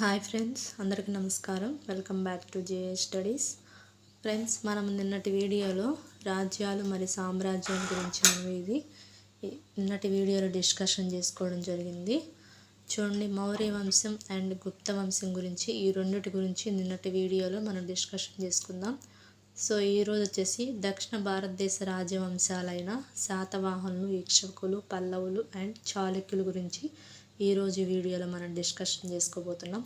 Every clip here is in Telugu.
హాయ్ ఫ్రెండ్స్ అందరికీ నమస్కారం. Welcome back to JA studies. Friends మనం నిన్నటి వీడియోలో రాజ్యాలు మరి సామ్రాజ్యాల గురించి ఇది నిన్నటి వీడియోలో డిస్కషన్ చేసుకోవడం జరిగింది. చూడండి మౌర్య వంశం అండ్ గుప్త వంశం గురించి ఈ రెండిటి గురించి నిన్నటి వీడియోలో మనం డిస్కషన్ చేసుకుందాం. సో ఈరోజు వచ్చేసి దక్షిణ భారతదేశ రాజవంశాలైన శాతవాహనులు వీక్షకులు పల్లవులు అండ్ చాళుక్యుల గురించి ఈరోజు వీడియోలో మనం డిస్కషన్ చేసుకోబోతున్నాం.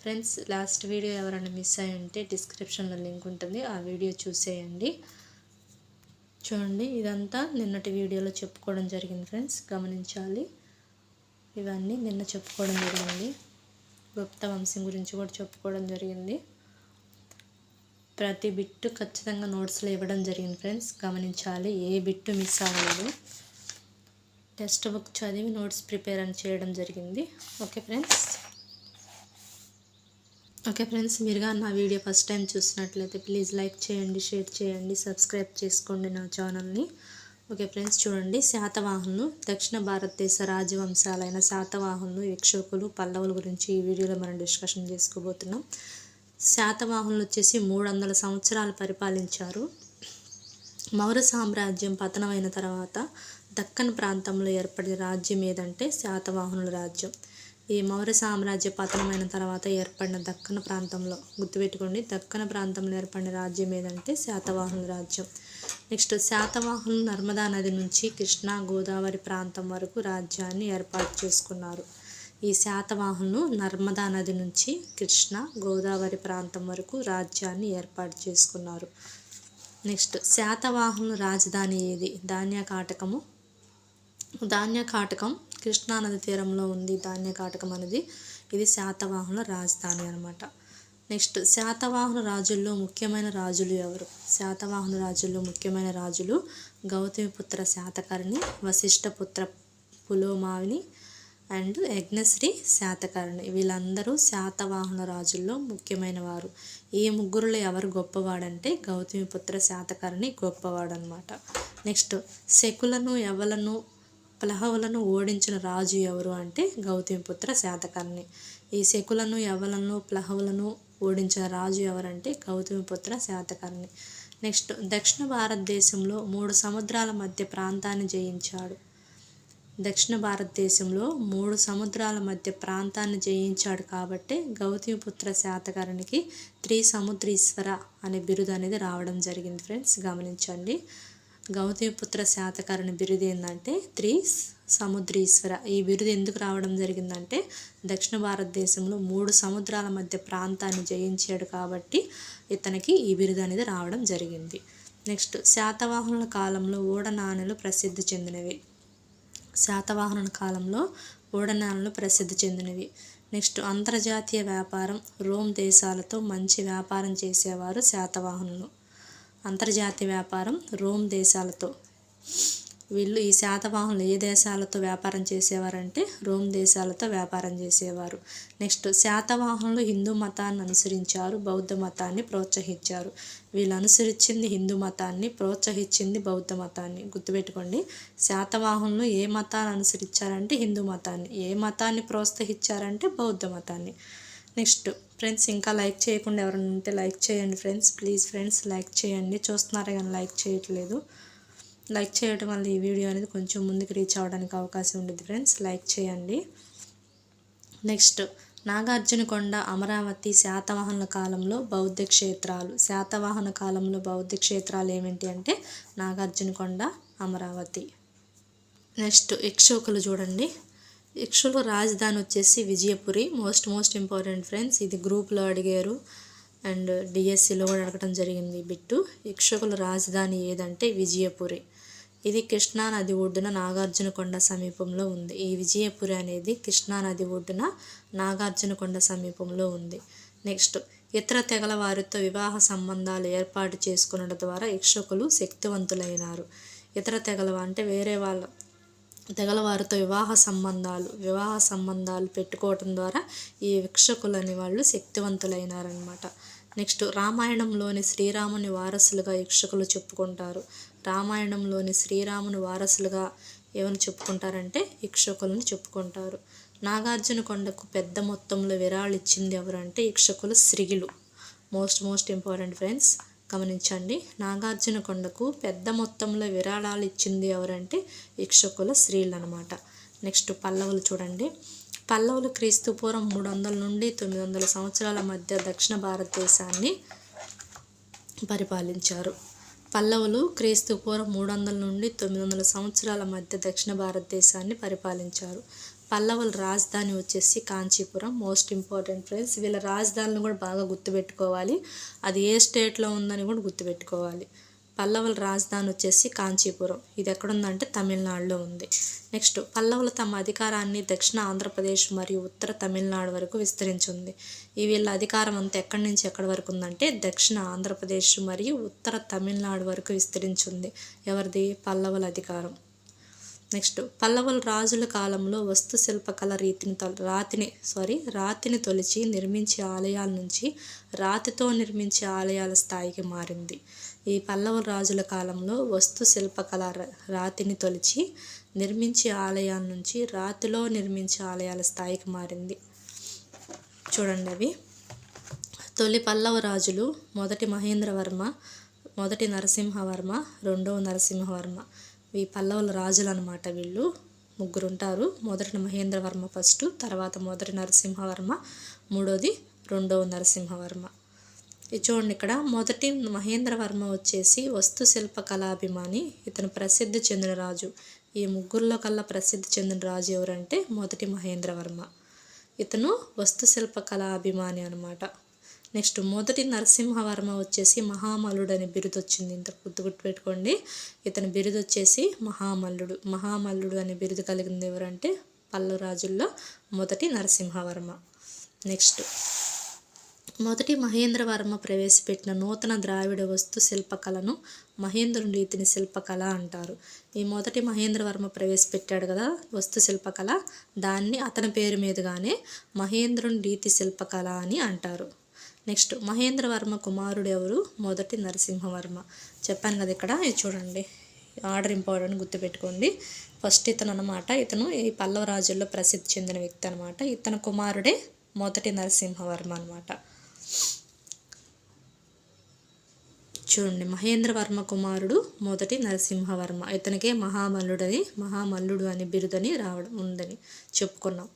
ఫ్రెండ్స్ లాస్ట్ వీడియో ఎవరైనా మిస్ అయ్యంటే డిస్క్రిప్షన్లో లింక్ ఉంటుంది. ఆ వీడియో చూసేయండి. చూడండి ఇదంతా నిన్నటి వీడియోలో చెప్పుకోవడం జరిగింది ఫ్రెండ్స్. గమనించాలి. ఇవన్నీ నిన్న చెప్పుకోవడం జరిగింది. గుప్త వంశం గురించి కూడా చెప్పుకోవడం జరిగింది. ప్రతి బిట్టు ఖచ్చితంగా నోట్స్లో ఇవ్వడం జరిగింది ఫ్రెండ్స్. గమనించాలి ఏ బిట్టు మిస్ అవ్వలేదు. టెక్స్ట్ బుక్ చదివి నోట్స్ ప్రిపేర్ అని చేయడం జరిగింది. Okay friends? ఓకే ఫ్రెండ్స్ మీరుగా నా వీడియో ఫస్ట్ టైం చూసినట్లయితే ప్లీజ్ లైక్ చేయండి షేర్ చేయండి సబ్స్క్రైబ్ చేసుకోండి నా ఛానల్ని. ఓకే ఫ్రెండ్స్ చూడండి. శాతవాహనులు దక్షిణ భారతదేశ రాజవంశాలైన శాతవాహనులు యక్షకులు పల్లవుల గురించి ఈ వీడియోలో మనం డిస్కషన్ చేసుకోబోతున్నాం. శాతవాహనులు వచ్చేసి మూడు వందల సంవత్సరాలు పరిపాలించారు. మౌర్య సామ్రాజ్యం పతనమైన తర్వాత దక్కన్ ప్రాంతంలో ఏర్పడిన రాజ్యం ఏదంటే శాతవాహనుల రాజ్యం. ఈ మౌర్య సామ్రాజ్య పతనమైన తర్వాత ఏర్పడిన దక్కన ప్రాంతంలో గుర్తుపెట్టుకోండి దక్కన ప్రాంతంలో ఏర్పడిన రాజ్యం ఏదంటే శాతవాహనుల రాజ్యం. నెక్స్ట్ శాతవాహనులు నర్మదా నది నుంచి కృష్ణా గోదావరి ప్రాంతం వరకు రాజ్యాన్ని ఏర్పాటు చేసుకున్నారు. ఈ శాతవాహనులు నర్మదా నది నుంచి కృష్ణా గోదావరి ప్రాంతం వరకు రాజ్యాన్ని ఏర్పాటు చేసుకున్నారు. నెక్స్ట్ శాతవాహనుల రాజధాని ఏది? ధాన్య కాటకం కృష్ణానది తీరంలో ఉంది ధాన్య కాటకం అనేది. ఇది శాతవాహనుల రాజధాని అనమాట నెక్స్ట్ శాతవాహన రాజుల్లో ముఖ్యమైన రాజులు ఎవరు? శాతవాహన రాజుల్లో ముఖ్యమైన రాజులు గౌతమిపుత్ర శాతకర్ణి వశిష్ఠపుత్ర పులోమావిని అండ్ యజ్ఞశ్రీ శాతకర్ణి. వీళ్ళందరూ శాతవాహన రాజుల్లో ముఖ్యమైన వారు. ఈ ముగ్గురులో ఎవరు గొప్పవాడంటే గౌతమిపుత్ర శాతకర్ణి గొప్పవాడు అనమాట నెక్స్ట్ శకులను ఎవలను ప్లహవులను ఓడించిన రాజు ఎవరు అంటే గౌతమిపుత్ర శాతకర్ణి. ఈ శకులను యవలను ప్లహవులను ఓడించిన రాజు ఎవరంటే గౌతమిపుత్ర శాతకర్ణి. నెక్స్ట్ దక్షిణ భారతదేశంలో మూడు సముద్రాల మధ్య ప్రాంతాన్ని జయించాడు. దక్షిణ భారతదేశంలో మూడు సముద్రాల మధ్య ప్రాంతాన్ని జయించాడు కాబట్టి గౌతమిపుత్ర శాతకర్ణికి త్రి సముద్రీశ్వర అనే బిరుదు అనేది రావడం జరిగింది ఫ్రెండ్స్. గమనించండి. గౌతమిపుత్ర శాతకర్ణి బిరుదు ఏంటంటే త్రీ సముద్రీశ్వర. ఈ బిరుదు ఎందుకు రావడం జరిగిందంటే దక్షిణ భారతదేశంలో మూడు సముద్రాల మధ్య ప్రాంతాన్ని జయించాడు కాబట్టి ఇతనికి ఈ బిరుదు అనేది రావడం జరిగింది. నెక్స్ట్ శాతవాహనుల కాలంలో ఓడనాణెలు ప్రసిద్ధి చెందినవి. శాతవాహనుల కాలంలో ఓడనాలను ప్రసిద్ధి చెందినవి. నెక్స్ట్ అంతర్జాతీయ వ్యాపారం. రోమ్ దేశాలతో మంచి వ్యాపారం చేసేవారు శాతవాహనులు. అంతర్జాతీయ వ్యాపారం రోమ్ దేశాలతో. వీళ్ళు ఈ శాతవాహనులు ఏ దేశాలతో వ్యాపారం చేసేవారంటే రోమ్ దేశాలతో వ్యాపారం చేసేవారు. నెక్స్ట్ శాతవాహనులు హిందూ మతాన్ని అనుసరించారు బౌద్ధ మతాన్ని ప్రోత్సహించారు. వీళ్ళు అనుసరించింది హిందూ మతాన్ని ప్రోత్సహించింది బౌద్ధ మతాన్ని. గుర్తుపెట్టుకోండి శాతవాహనులు ఏ మతాన్ని అనుసరించారంటే హిందూ మతాన్ని ఏ మతాన్ని ప్రోత్సహించారంటే బౌద్ధ మతాన్ని. నెక్స్ట్. ఫ్రెండ్స్ ఇంకా లైక్ చేయకుండా ఎవరైనా ఉంటే లైక్ చేయండి ఫ్రెండ్స్. ప్లీజ్ ఫ్రెండ్స్ లైక్ చేయండి. చూస్తున్నారా కానీ లైక్ చేయట్లేదు. లైక్ చేయడం వల్ల ఈ వీడియో అనేది కొంచెం ముందుకు రీచ్ అవ్వడానికి అవకాశం ఉంటుంది ఫ్రెండ్స్. లైక్ చేయండి. నెక్స్ట్. నాగార్జునకొండ అమరావతి శాతవాహన కాలంలో బౌద్ధ క్షేత్రాలు. శాతవాహన కాలంలో బౌద్ధ క్షేత్రాలు ఏమిటి అంటే నాగార్జునకొండ అమరావతి. నెక్స్ట్. యక్షోకులు చూడండి. యాక్చువల్గా రాజధాని వచ్చేసి Vijayapuri. Most most important friends ఇది గ్రూప్లో అడిగారు. అండ్ డిఎస్సిలో కూడా అడగడం జరిగింది బిట్టు. యక్షకుల రాజధాని ఏదంటే విజయపురి. ఇది కృష్ణానది ఒడ్డున నాగార్జునకొండ సమీపంలో ఉంది. ఈ విజయపురి అనేది కృష్ణా నది ఒడ్డున నాగార్జునకొండ సమీపంలో ఉంది. నెక్స్ట్ ఇతర తెగల వారితో వివాహ సంబంధాలు ఏర్పాటు చేసుకునడం ద్వారా యక్షకులు శక్తివంతులైనారు. ఇతర తెగల అంటే వేరే వాళ్ళ తెగలవారితో వివాహ సంబంధాలు వివాహ సంబంధాలు పెట్టుకోవటం ద్వారా ఈ వీక్షకులని వాళ్ళు శక్తివంతులైనారనమాట నెక్స్ట్ రామాయణంలోని శ్రీరాముని వారసులుగా యక్షకులు చెప్పుకుంటారు. రామాయణంలోని శ్రీరాముని వారసులుగా ఏమని చెప్పుకుంటారంటే యక్షకులను చెప్పుకుంటారు. నాగార్జున కొండకు పెద్ద మొత్తంలో విరాళిచ్చింది ఇచ్చింది ఎవరంటే యక్షకులు శ్రీలు. మోస్ట్ మోస్ట్ ఇంపార్టెంట్ ఫ్రెండ్స్ గమనించండి. నాగార్జున కొండకు పెద్ద మొత్తంలో విరాళాలు ఇచ్చింది ఎవరంటే ఇక్షకుల స్త్రీలు అనమాట నెక్స్ట్ పల్లవులు చూడండి. పల్లవులు క్రీస్తు పూర్వం మూడు వందల నుండి తొమ్మిది వందల సంవత్సరాల మధ్య దక్షిణ భారతదేశాన్ని పరిపాలించారు. పల్లవులు క్రీస్తు పూర్వం మూడు వందల నుండి తొమ్మిది వందల సంవత్సరాల మధ్య దక్షిణ భారతదేశాన్ని పరిపాలించారు. పల్లవుల రాజధాని వచ్చేసి కాంచీపురం మోస్ట్ ఇంపార్టెంట్ ఫ్రెండ్స్ వీళ్ళ రాజధానిని కూడా బాగా గుర్తుపెట్టుకోవాలి. అది ఏ స్టేట్లో ఉందని కూడా గుర్తుపెట్టుకోవాలి. పల్లవుల రాజధాని వచ్చేసి కాంచీపురం. ఇది ఎక్కడుందంటే తమిళనాడులో ఉంది. నెక్స్ట్ పల్లవులు తమ అధికారాన్ని దక్షిణ ఆంధ్రప్రదేశ్ మరియు ఉత్తర తమిళనాడు వరకు విస్తరించింది. ఈ వీళ్ళ అధికారం అంతా ఎక్కడి నుంచి ఎక్కడి వరకు ఉందంటే దక్షిణ ఆంధ్రప్రదేశ్ మరియు ఉత్తర తమిళనాడు వరకు విస్తరించింది. ఎవరిది? పల్లవుల అధికారం. నెక్స్ట్ పల్లవుల రాజుల కాలంలో వస్తు శిల్పకళ రీతిని రాతిని సారీ రాతిని తొలిచి నిర్మించే ఆలయాల నుంచి రాతితో నిర్మించే ఆలయాల స్థాయికి మారింది. ఈ పల్లవ రాజుల కాలంలో వస్తు శిల్పకళ ర- రాతిని తొలిచి నిర్మించే ఆలయాల నుంచి రాతిలో నిర్మించే ఆలయాల స్థాయికి మారింది. చూడండి అవి. తొలి పల్లవ రాజులు మొదటి మహేంద్రవర్మ మొదటి నరసింహవర్మ రెండవ నరసింహవర్మ. ఈ పల్లవుల రాజులు అనమాట వీళ్ళు. ముగ్గురు ఉంటారు మొదటి మహేంద్రవర్మ ఫస్ట్ తర్వాత మొదటి నరసింహవర్మ మూడోది రెండవ నరసింహవర్మ. ఇది చూడండి ఇక్కడ మొదటి మహేంద్రవర్మ వచ్చేసి వస్తు శిల్ప కళాభిమాని ఇతను ప్రసిద్ధి చెందిన రాజు. ఈ ముగ్గురులో కల్లా ప్రసిద్ధి చెందిన రాజు ఎవరంటే మొదటి మహేంద్రవర్మ. ఇతను వస్తు శిల్ప కళా అభిమాని అనమాట నెక్స్ట్ మొదటి నరసింహవర్మ వచ్చేసి మహామల్లుడు అనే బిరుదు వచ్చింది ఇంత గుర్తు గుర్తుపెట్టుకోండి. ఇతని బిరుదు వచ్చేసి మహామల్లుడు. మహామల్లుడు అనే బిరుదు కలిగింది ఎవరంటే పల్లు రాజుల్లో మొదటి నరసింహవర్మ. నెక్స్ట్ మొదటి మహేంద్రవర్మ ప్రవేశపెట్టిన నూతన ద్రావిడ వస్తు శిల్పకళను మహేంద్రుని రీతిని శిల్పకళ అంటారు. ఈ మొదటి మహేంద్రవర్మ ప్రవేశపెట్టాడు కదా వస్తు శిల్పకళ. దాన్ని అతని పేరు మీదుగానే మహేంద్రుని రీతి శిల్పకళ అని అంటారు. నెక్స్ట్ మహేంద్రవర్మ కుమారుడు ఎవరు? మొదటి నరసింహవర్మ. చెప్పాను కదా ఇక్కడ ఇది చూడండి. ఆర్డర్ ఇంపార్టెంట్ గుర్తుపెట్టుకోండి. ఫస్ట్ ఇతను అనమాట ఇతను ఈ పల్లవ రాజుల్లో ప్రసిద్ధి చెందిన వ్యక్తి అనమాట ఇతను కుమారుడే మొదటి నరసింహవర్మ అనమాట చూడండి మహేంద్రవర్మ కుమారుడు మొదటి నరసింహవర్మ. ఇతనికే మహామల్లుడని మహామల్లుడు అని బిరుదని రావడం ఉందని చెప్పుకున్నాం.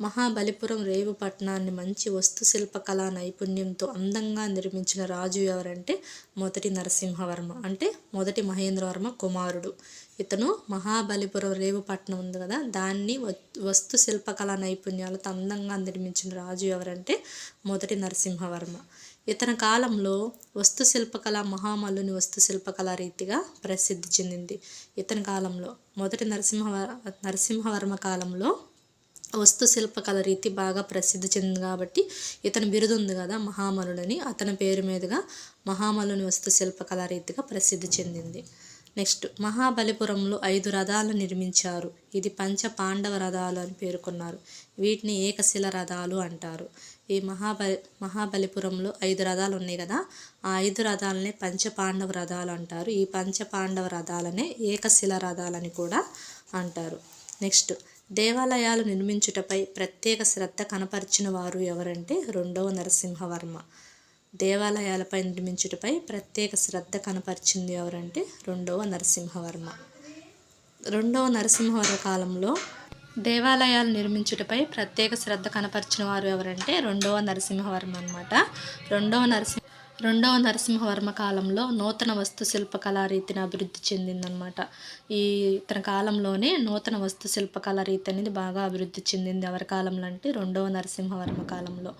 మహాబలిపురం రేవు పట్టణాన్ని మంచి వస్తు శిల్పకళా నైపుణ్యంతో అందంగా నిర్మించిన రాజు ఎవరంటే మొదటి నరసింహవర్మ అంటే మొదటి మహేంద్రవర్మ కుమారుడు. ఇతను మహాబలిపురం రేవు పట్టణం ఉంది కదా దాన్ని వస్తు శిల్పకళా నైపుణ్యాలతో అందంగా నిర్మించిన రాజు ఎవరంటే మొదటి నరసింహవర్మ. ఇతని కాలంలో వస్తు శిల్పకళ మహామల్లుని వస్తు శిల్పకళ రీతిగా ప్రసిద్ధి చెందింది. ఇతని కాలంలో మొదటి నరసింహ నరసింహవర్మ కాలంలో వస్తు శిల్పకళ రీతి బాగా ప్రసిద్ధి చెందింది కాబట్టి ఇతని బిరుదు ఉంది కదా మహామలుడని అతని పేరు మీదుగా మహామలుని వస్తు శిల్పకళ రీతిగా ప్రసిద్ధి చెందింది. నెక్స్ట్ మహాబలిపురంలో ఐదు రథాలు నిర్మించారు. ఇది పంచ పాండవ రథాలు అని పేర్కొన్నారు. వీటిని ఏకశిల రథాలు అంటారు. ఈ మహాబలి మహాబలిపురంలో ఐదు రథాలు ఉన్నాయి కదా ఆ ఐదు రథాలనే పంచ పాండవ రథాలు అంటారు. ఈ పంచ పాండవ రథాలనే ఏకశిల రథాలని కూడా అంటారు. నెక్స్ట్ దేవాలయాలు నిర్మించుటపై ప్రత్యేక శ్రద్ధ కనపరిచిన వారు ఎవరంటే రెండవ నరసింహవర్మ. దేవాలయాలపై నిర్మించుటపై ప్రత్యేక శ్రద్ధ కనపరిచింది ఎవరంటే రెండవ నరసింహవర్మ. రెండవ నరసింహవర్మ కాలంలో దేవాలయాలు నిర్మించుటపై ప్రత్యేక శ్రద్ధ కనపరిచిన వారు ఎవరంటే రెండవ నరసింహవర్మ అన్నమాట. రెండవ నరసింహ రెండవ నరసింహవర్మ కాలంలో నూతన వస్తు శిల్పకళా రీతిని అభివృద్ధి చెందిందనమాట ఈ ఇతని కాలంలోనే నూతన వస్తు శిల్పకళా రీతి అనేది బాగా అభివృద్ధి చెందింది ఎవరి కాలంలో అంటే రెండవ నరసింహవర్మ కాలంలో.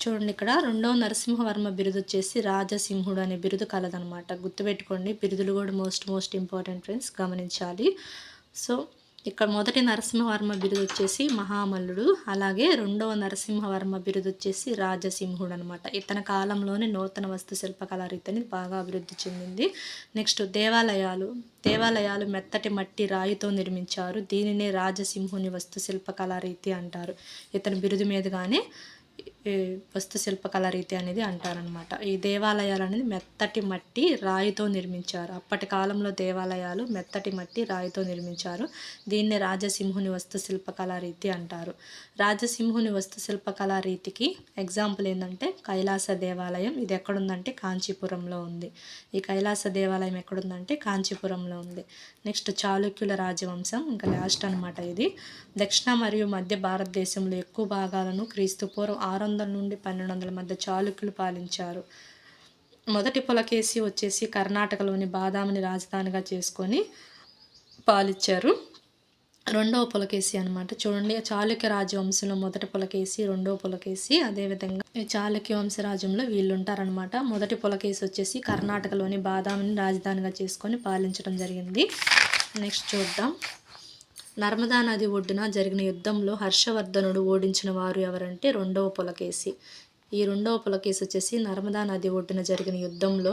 చూడండి ఇక్కడ రెండవ నరసింహవర్మ బిరుదు వచ్చేసి రాజసింహుడు అనే బిరుదు కలదనమాట గుర్తుపెట్టుకోండి బిరుదులు కూడా మోస్ట్ మోస్ట్ ఇంపార్టెంట్ ఫ్రెండ్స్ గమనించాలి. సో ఇక్కడ మొదటి నరసింహవర్మ బిరుదు వచ్చేసి మహామల్లుడు అలాగే రెండవ నరసింహవర్మ బిరుదు వచ్చేసి రాజసింహుడు అనమాట ఇతని కాలంలోనే నూతన వస్తు శిల్పకళారీతని బాగా అభివృద్ధి చెందింది. నెక్స్ట్ దేవాలయాలు. దేవాలయాలు మెత్తటి మట్టి రాయితో నిర్మించారు. దీనినే రాజసింహుని వస్తు శిల్పకళా రీతి అంటారు. ఇతని బిరుదు మీదుగానే వస్తుశిల్పకళ వస్తు రీతి అనేది అంటారనమాట ఈ దేవాలయాలు అనేది మెత్తటి మట్టి రాయితో నిర్మించారు. అప్పటి కాలంలో దేవాలయాలు మెత్తటి మట్టి రాయితో నిర్మించారు. దీన్ని రాజసింహుని వస్తుశిల్పకళ రీతి అంటారు. రాజసింహుని వస్తు శిల్పకళా రీతికి ఎగ్జాంపుల్ ఏంటంటే కైలాస దేవాలయం. ఇది ఎక్కడుందంటే కాంచీపురంలో ఉంది. ఈ కైలాస దేవాలయం ఎక్కడుందంటే కాంచీపురంలో ఉంది. నెక్స్ట్ చాళుక్యుల రాజవంశం ఇంకా లాస్ట్ అనమాట ఇది. దక్షిణ మరియు మధ్య భారతదేశంలో ఎక్కువ భాగాలను క్రీస్తు పూర్వం ఆరు వందల నుండి పన్నెండు వందల మధ్య చాళుక్యులు పాలించారు. మొదటి పులకేసి వచ్చేసి కర్ణాటకలోని బాదామిని రాజధానిగా చేసుకొని పాలించారు రెండవ పులకేసి అనమాట చూడండి చాళుక్య రాజవంశంలో మొదటి పులకేసి రెండవ పులకేసి అదేవిధంగా చాళుక్య వంశరాజ్యంలో వీళ్ళు ఉంటారనమాట మొదటి పులకేసి వచ్చేసి కర్ణాటకలోని బాదామిని రాజధానిగా చేసుకొని పాలించడం జరిగింది. నెక్స్ట్ చూద్దాం. నర్మదా నది ఒడ్డున జరిగిన యుద్ధంలో హర్షవర్ధనుడు ఓడించిన వారు ఎవరంటే రెండవ పులకేసి ఈ రెండవ పులకేసి వచ్చేసి నర్మదా నది ఒడ్డున జరిగిన యుద్ధంలో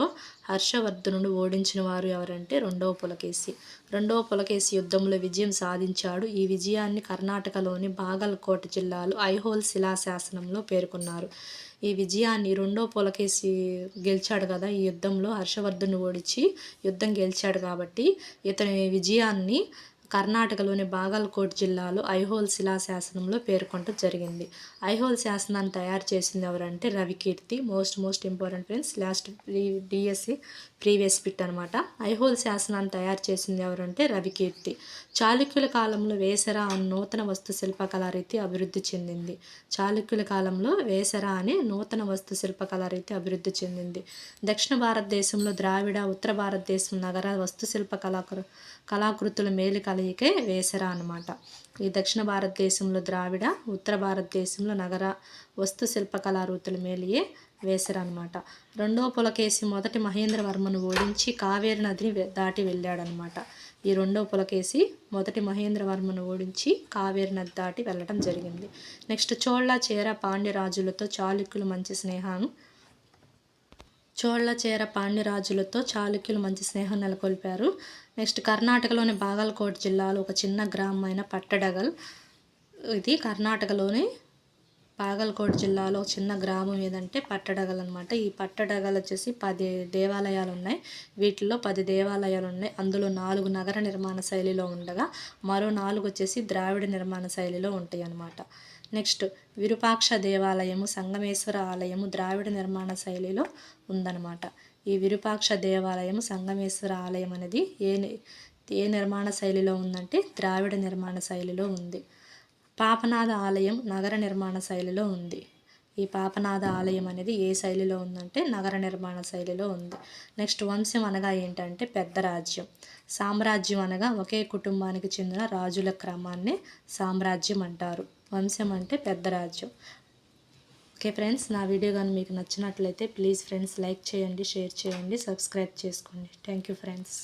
హర్షవర్ధనుడు ఓడించిన వారు ఎవరంటే రెండవ పులకేసి రెండవ పులకేసి యుద్ధంలో విజయం సాధించాడు. ఈ విజయాన్ని కర్ణాటకలోని బాగల్కోట జిల్లాలో ఐహోల్ శిలాశాసనంలో పేర్కొన్నారు. ఈ విజయాన్ని రెండో పులకేసి గెలిచాడు కదా ఈ యుద్ధంలో హర్షవర్ధను ఓడించి యుద్ధం గెలిచాడు కాబట్టి ఇతని విజయాన్ని కర్ణాటకలోని బాగల్కోట్ జిల్లాలో ఐహోల్ శిలాశాసనంలో పేర్కొనడం జరిగింది. ఐహోల్ శాసనాన్ని తయారు చేసింది ఎవరంటే Ravikirti most most important friends last pre DSC previous bit అనమాట ఐహోల్ శాసనాన్ని తయారు చేసింది ఎవరంటే రవికీర్తి. చాళుక్యుల కాలంలో వేసర అనే నూతన వస్తు శిల్పకళారీతి అభివృద్ధి చెందింది. చాళుక్యుల కాలంలో వేసర అనే నూతన వస్తు శిల్పకళారీతి అభివృద్ధి చెందింది. దక్షిణ భారతదేశంలో ద్రావిడ ఉత్తర భారతదేశం నగర వస్తు శిల్ప కళాకృ కళాకృతుల మేలు కలయికే వేసరా అనమాట ఈ దక్షిణ భారతదేశంలో ద్రావిడ ఉత్తర భారతదేశంలో నగర వస్తు శిల్ప వృత్తుల మేలియే వేశారనమాట రెండో రెండవ పులకేసి మొదటి మహేంద్రవర్మను ఓడించి కావేరి నదిని దాటి వెళ్ళాడనమాట ఈ రెండవ పులకేసి మొదటి మహేంద్రవర్మను ఓడించి కావేరి నది దాటి వెళ్ళడం జరిగింది. నెక్స్ట్ చోళ్ళ చేర పాండ్య రాజులతో చాళుక్యులు మంచి స్నేహాన్ని చోళ్ళ చేర పాండ్యరాజులతో చాళుక్యులు మంచి స్నేహం నెలకొల్పారు. నెక్స్ట్ కర్ణాటకలోని బాగల్కోట్ జిల్లాలో ఒక చిన్న గ్రామం అయిన పట్టడగల్. ఇది కర్ణాటకలోని బాగల్కోట్ జిల్లాలో చిన్న గ్రామం ఏదంటే పట్టడగల్ అనమాట ఈ పట్టడగల్ వచ్చేసి పది దేవాలయాలు ఉన్నాయి వీటిల్లో పది దేవాలయాలు ఉన్నాయి అందులో నాలుగు నగర నిర్మాణ శైలిలో ఉండగా మరో నాలుగు వచ్చేసి ద్రావిడ నిర్మాణ శైలిలో ఉంటాయి అన్నమాట. నెక్స్ట్ విరూపాక్ష దేవాలయము సంగమేశ్వర ఆలయము ద్రావిడ నిర్మాణ శైలిలో ఉందన్నమాట. ఈ విరూపాక్ష దేవాలయం సంగమేశ్వర ఆలయం అనేది ఏ ఏ నిర్మాణ శైలిలో ఉందంటే ద్రావిడ నిర్మాణ శైలిలో ఉంది. పాపనాథ ఆలయం నగర నిర్మాణ శైలిలో ఉంది. ఈ పాపనాథ ఆలయం అనేది ఏ శైలిలో ఉందంటే నగర నిర్మాణ శైలిలో ఉంది. నెక్స్ట్ వంశం అనగా ఏంటంటే పెద్ద రాజ్యం. సామ్రాజ్యం అనగా ఒకే కుటుంబానికి చెందిన రాజుల క్రమాన్ని సామ్రాజ్యం అంటారు. వంశం అంటే పెద్ద రాజ్యం. ఓకే ఫ్రెండ్స్ నా వీడియో కానీ మీకు నచ్చినట్లయితే ప్లీజ్ ఫ్రెండ్స్ లైక్ చేయండి షేర్ చేయండి సబ్స్క్రైబ్ చేసుకోండి. Thank you friends.